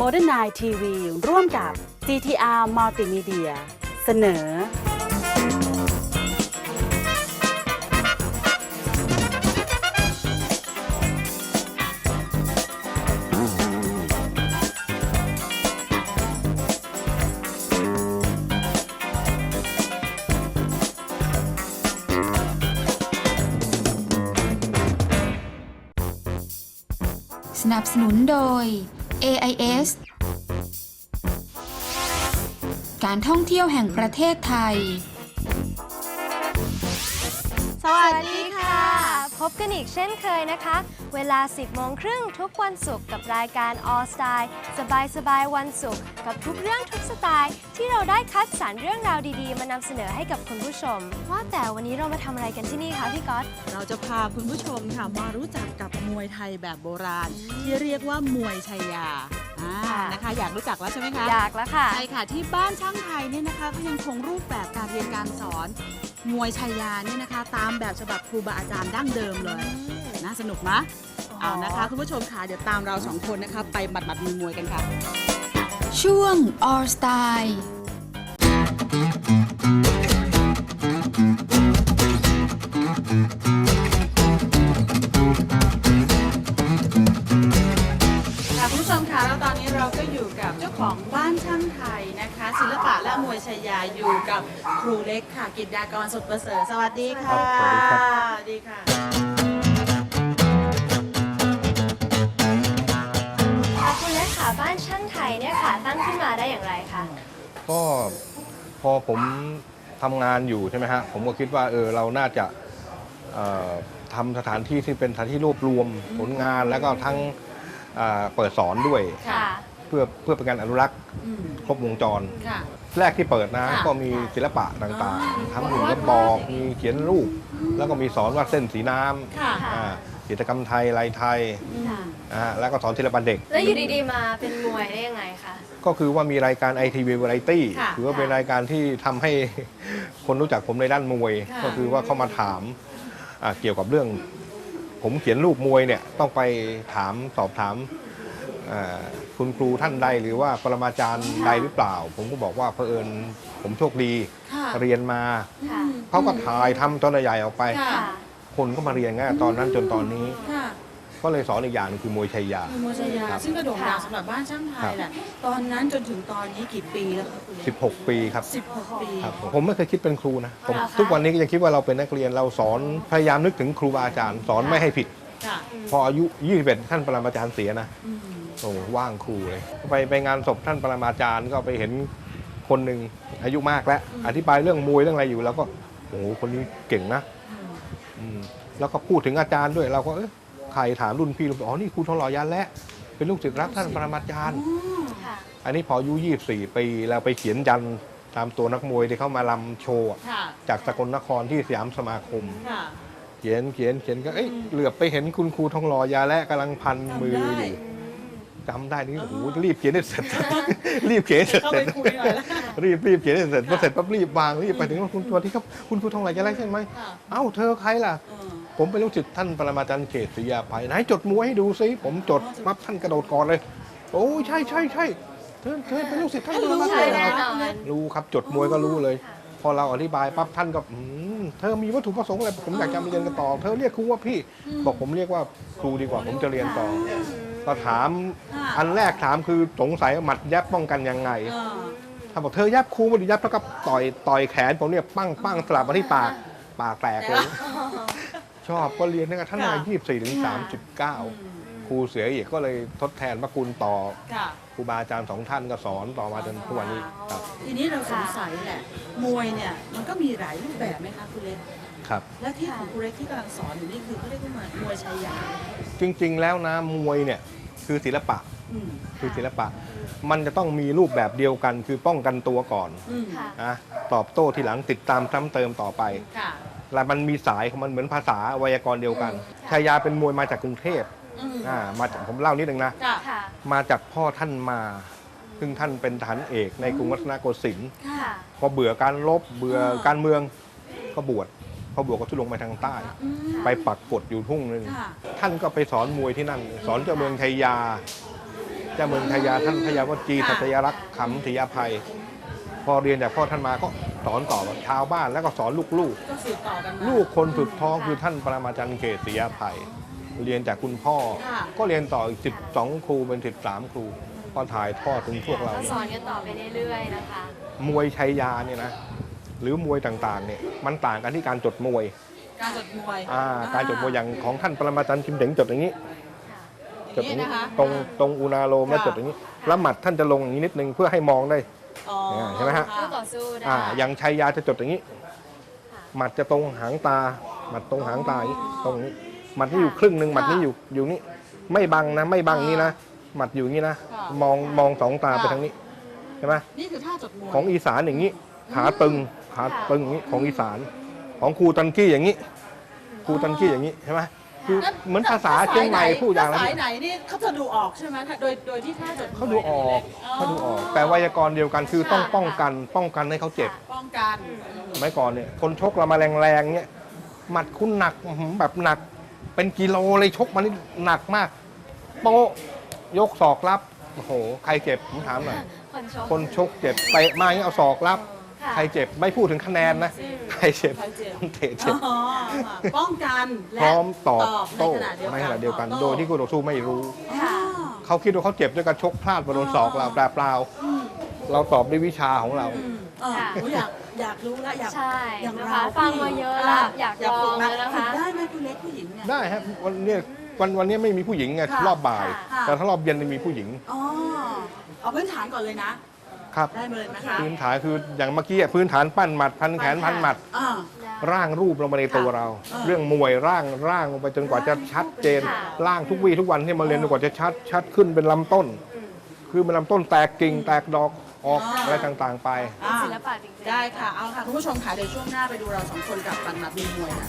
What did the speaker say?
Modern Night TV ร่วมกับ GTR Multimedia เสนอ สนับสนุนโดย AIS การท่องเที่ยวแห่งประเทศไทย สวัสดีค่ะ พบกันอีกเช่นเคยนะคะ เวลา 10 โมงครึ่งทุกวันศุกร์กับรายการ All Style สบายสบายๆวันศุกร์กับทุกเรื่องทุกสไตล์ ที่เราได้คัดสรรเรื่องราวดีๆ มานำเสนอให้กับคุณผู้ชม ว่าแต่วันนี้เรามาทำอะไรกันที่นี่คะพี่ก๊อต เราจะพาคุณผู้ชมค่ะมารู้จักกับมวยไทยแบบโบราณ ที่เรียกว่ามวยชัยยาอ่าค่ะนะคะอยากรู้จักแล้วใช่ไหมคะ อยากแล้วค่ะ ใช่ค่ะ ที่บ้านช่างไทยเนี่ยนะคะก็ยังคงรูปแบบการเรียนการสอน มวยชัยยาเนี่ยนะคะ ตามแบบฉบับครูบาอาจารย์ดั้งเดิมเลยน่าสนุกไหมเอานะคะ คุณผู้ชมค่ะ เดี๋ยวตามเราสองคนนะคะ ไปหมัดหมัดมวยมวยกันค่ะ ช่วง All Style อยู่กับครูเล็กค่ะกิตดากรสุดประเสริฐสวัสดีค่ะครับสวัสดีครับ สวัสดีค่ะ ค่ะคุณเล็กค่ะบ้านช่างไทยเนี่ยค่ะตั้งขึ้นมาได้อย่างไรคะก็พอผมทำงานอยู่ใช่ไหมฮะผมก็คิดว่าเออเราน่าจะเอ่อทำสถานที่ที่เป็นสถานที่รวบรวมผลงานแล้วก็ทั้งเอ่อเปิดสอนด้วย ค่ะ เพื่อเพื่อเป็นการอนุรักษ์อืมครบวงจร ค่ะ แรกที่เปิดนะค่ะก็มีศิลปะต่างอ๋อๆทั้งหุ่นกระบอกมีเขียนรูป แล้วก็มีสอนวาดเส้นสีน้ค่ะำอ่ากิจกรรมไทยลายไทยอืมนะฮะแล้วก็สอนศิลปะเด็ก แล้วอยู่ดีๆมาเป็นมวยได้ยังไงคะ ก็คือว่ามีรายการ ITV Variety ค่ะถือว่าเป็นรายการที่ทำให้ คนรู้จักผมในด้านมวย ค่ะ ก็คือว่าเข้ามาถามอ่าเกี่ยวกับเรื่อง ผมเขียนรูปมวยเนี่ยต้องไปถามสอบถามอ่า คุณครูท่านใดหรือว่าปรมาจารย์ใดหรือเปล่า ผมก็บอกว่าเผอิญผมโชคดีค่ะเรียนมาค่ะเขาก็ถ่ายทำตอนใหญ่ๆออกไปค่ะค่ะ คนก็มาเรียนง่ายตอนนั้นจนตอนนี้ ค่ะก็เลยสอนอีกอย่างหนึงคือมวยชัยยามวยชัยยาครับซึ่งกระโด่งดังค่ะสำหรับบ้านช่างไทครัยบแหละตอนนั้นจนถึงตอนนี้กี่ปีแล้วคะคุณเล็ก16 ปีครับสิบหกปี ครับผมผมไม่เคยคิดเป็นครูนะผมเหรอคะทุกวันนี้ก็ยังคิดว่าเราเป็นนักเรียนเราสอนพยายามนึกถึงครูบาอาจารย์ สอนไม่ให้ผิด ค่ะ พออายุ 21 ท่านปรมาจารย์เสียนะ อืม โอ้ว่างครูเลย ไปไปงานศพท่านปรมาจารย์ก็ไปเห็นคนหนึ่งอายุมากแล้ว อธิบายเรื่องมวยเรื่องอะไรอยู่ แล้วก็โอ้โหคนนี้เก่งนะอืมอืมแล้วก็พูดถึงอาจารย์ด้วย เราก็เออใครถามรุ่นพี่รุ่นอ๋อนี่ครูทองหล่อยันและ เป็นลูกศิษย์รักท่านปรมาจารย์ค่ะอันนี้พออายุ24ปีเราไปเขียนยันตามตัวนักมวยที่เข้ามาลำโชว์อะค่ะจากสกลนครที่สยามสมาคมค่ะเขียนเขียนเขียนก็เอ้ยเหลือบไปเห็นคุณครูทองหล่อยาและกำลังพันมือจำได้อยู่ จำได้นี่โอ้โหรีบเขียนให้เสร็จ รีบเขียนให้เสร็จเข้าไปคุยหน่อยแล้วรีบรีบเขียนให้เสร็จพอเสร็จปั๊บรีบวางรีบไปถึงว่าคุณตัวที่ครับคุณครูทองหล่อยาและใช่ไหมค่ะเอ้าเธอใครล่ะ เออ ผมเป็นลูกศิษย์ท่านปรมาจารย์เขตศรียาภัยไหนจดมวยให้ดูซิผมจดปั๊บท่านกระโดดก่อนเลย โอ้ใช่ใช่ใช่เธอเธอเป็นลูกศิษย์ท่านปรมาจารย์เหรแน่อนอน รู้ครับจดมวยก็รู้เลย พอเราอธิบายปั๊บท่านก็อืมเธอมีวัตถุประสงค์อะไรผมอยากจะมาเรียนกันต่อ เธอเรียกครูว่าพี่ บอกผมเรียกว่าครูดีกว่าผมจะเรียนต่อ ก็ถามค่ะอันแรกถามคือสงสัยว่าหมัดยับป้องกันยังไงเออถ้าบอกเธอยับครูไมาดิยับแล้วก็ต่อยต่อยแขนผมเนี่ยปั้งปั้งสลับมาที่ปากปากแตกเลย ชอบก็เรียนตั้งแต่ท่านอายุยี่สิบสี่ถึงสามสิบเก้าครูเสืออีกก็เลยทดแทนพระคุณต่อค่ะครูบาอาจารย์สองท่านก็สอนต่อมาจนทุกวันนี้ครับ ทีนี้เราสงสัยแหละมวยเนี่ยมันก็มีหลายรูปแบบไหมคะคุณเล็กครับ และที่ของคุณเล็กที่กำลังสอนอยู่นี่คือเขาเรียกว่ามวยชัยยาจริง ๆ แล้วนะมวยเนี่ย คือศิลปะอืมคือศิลปะ มันจะต้องมีรูปแบบเดียวกัน คือป้องกันตัวก่อนอืมค่ะ นะตอบโต้ทีหลังติดตามซ้ำเติมต่อไป ค่ะแล้วมันมีสายของมันเหมือนภาษาไวยากรณ์เดียวกัน ชายาเป็นมวยมาจากกรุงเทพอืมอ่ามาจากผมเล่านิดนึงนะ ค่ะค่ะ มาจากพ่อท่านมา ซึ่งท่านเป็นฐานเอกในกรุงรัตนโกสินทร์ ค่ะค่ะพอเบื่อการลบเบื่ออ่าการเมืองก็บวช พอบวชก็ทุลงไปทางใต้ อืมไปปักกฎอยู่ทุ่งหนึ่งค่ะ ท่านก็ไปสอนมวยที่นั่น สอนเจ้าเมืองชัยยา เจ้าเมืองชายาท่านพยาวจีค่ะสัตยรักษ์ขำธิยาภัย พอเรียนจากพ่อท่านมาก็สอนต่อชาวบ้านแล้วก็สอนลูกก็สืบต่อกันมาๆลูกคนสุดท้องคือท่านปรมาจารย์เกศศรียาภัย เรียนจากคุณพ่อค่ะก็เรียนต่ออีก12 ครูเป็น 13 ครูก็ถ่ายทอดถึงพวกเราก็เนี่ยสอนกันต่อไปเรื่อยๆนะคะ มวยชัยยาเนี่ยนะหรือมวยต่างๆเนี่ยมันต่างกันที่การจดมวย การจดมวยอ่าการจดมวยอย่างของท่านปรมาจารย์คิมเด็งจดอย่างนี้จอดย่างอย่างนี้นี้นะคะ ตรงตรงอุณาโลมแล้วค่ะ จดอย่างนี้ แล้วหมัดท่านจะลงอย่างนี้นิดนึงเพื่อให้มองได้ อ๋อเนี่ยเห็นไหมฮะคู่ต่อสู้ได้อ่าอย่างชัยยาจะจดอย่างนี้ หมัดจะตรงหางตา หมัดตรงหางตาอย่างนี้ตรงนี้ หมัดนี่อยู่ครึ่งหนึ่งหมัดนี่อยู่อยู่นี่ ไม่บังนะ ไม่บังนี่นะ หมัดอยู่อย่างนี้นะมองมองสองตาไปทางนี้ใช่ไหมนี่คือท่าจดมวยของอีสานอย่างนี้ ขาตึง ขาตึงอย่างนี้ของอีสาน ของครูตันกี้อย่างนี้ครูตันกี้อย่างนี้ใช่ไหมคือเหมือนภาษาเชียงใหม่พูดอย่างภาละษาไหนนี่เขาจะดูออกใช่ไหมโดยโดยที่ท่าจดมวยเขาดูออกเขาดูออก แต่ไวยากรณ์เดียวกันคือต้องป้องกัน ป้องกันให้เขาเจ็บ ป้องกันสมัยก่อนเนี่ยคนชกเรามาแรงๆเนี่ยหมัดคุณหนักอื้อหือแบบหนัก เป็นกิโลเลยชกมานี่หนักมากโป๊ะยกศอกรับโอ้โหใครเจ็บผมถามหน่อยคนชกคนชกเจ็บเตะมาอย่างนี้เอาศอกรับค่ะใครเจ็บไม่พูดถึงคะแนนนะ ใครเจ็บใครเจ็บคนเตะเจ็บ อ๋อป้องกันและพร้อมตอบโต้ในในขขณะณะเดีเดียยววกักันนโดโดยยที่ที่คู่ต่อสู้ไม่รู้ ค่ะ เขาคิดว่าเขาเจ็บด้วยการชกพลาดมาโดนศอกเราเปล่าๆเราตอบด้วยวิชาของเราค่ะอยากอยากรู้แล้วอยากใช่อย่างนะเราคะฟังมาเยอะแล้วอยากลฝึองนะแล้วนะคะ ฝึกได้ไหมคุณเล็กผู้หญิงเนี่ย ได้ครับวันเนี้ยวันวันนี้ไม่มีผู้หญิงไงค่ะ รอบบ่าย ค่ะ แต่ถ้ารอบเย็นจะมีผู้หญิง อ๋อเอาพื้นฐานก่อนเลยนะ ครับได้เลยนะคะพื้นฐานคืออย่างเมื่อกี้อะพื้นฐานปั้นหมัดพันแขนพันหมัด อ่า ร่างรูปลงมาในตัวเราอ่าเรื่องมวยร่างร่างลงไปจนกว่าจะชัดเจนค่ะร่างทุกวี่ทุกวันที่มาเรียนจนกว่าจะชัดชัดขึ้นเป็นลำต้น คือเป็นลำต้นแตกกิ่งแตกดอกออกอะไรต่างๆไป อ่าศิลปะจริงๆ ได้ค่ะ เอาค่ะ คุณผู้ชมค่ะเดี๋ยวช่วงหน้าไปดูเราสองคนกับปันนัดมีมวยค่ะ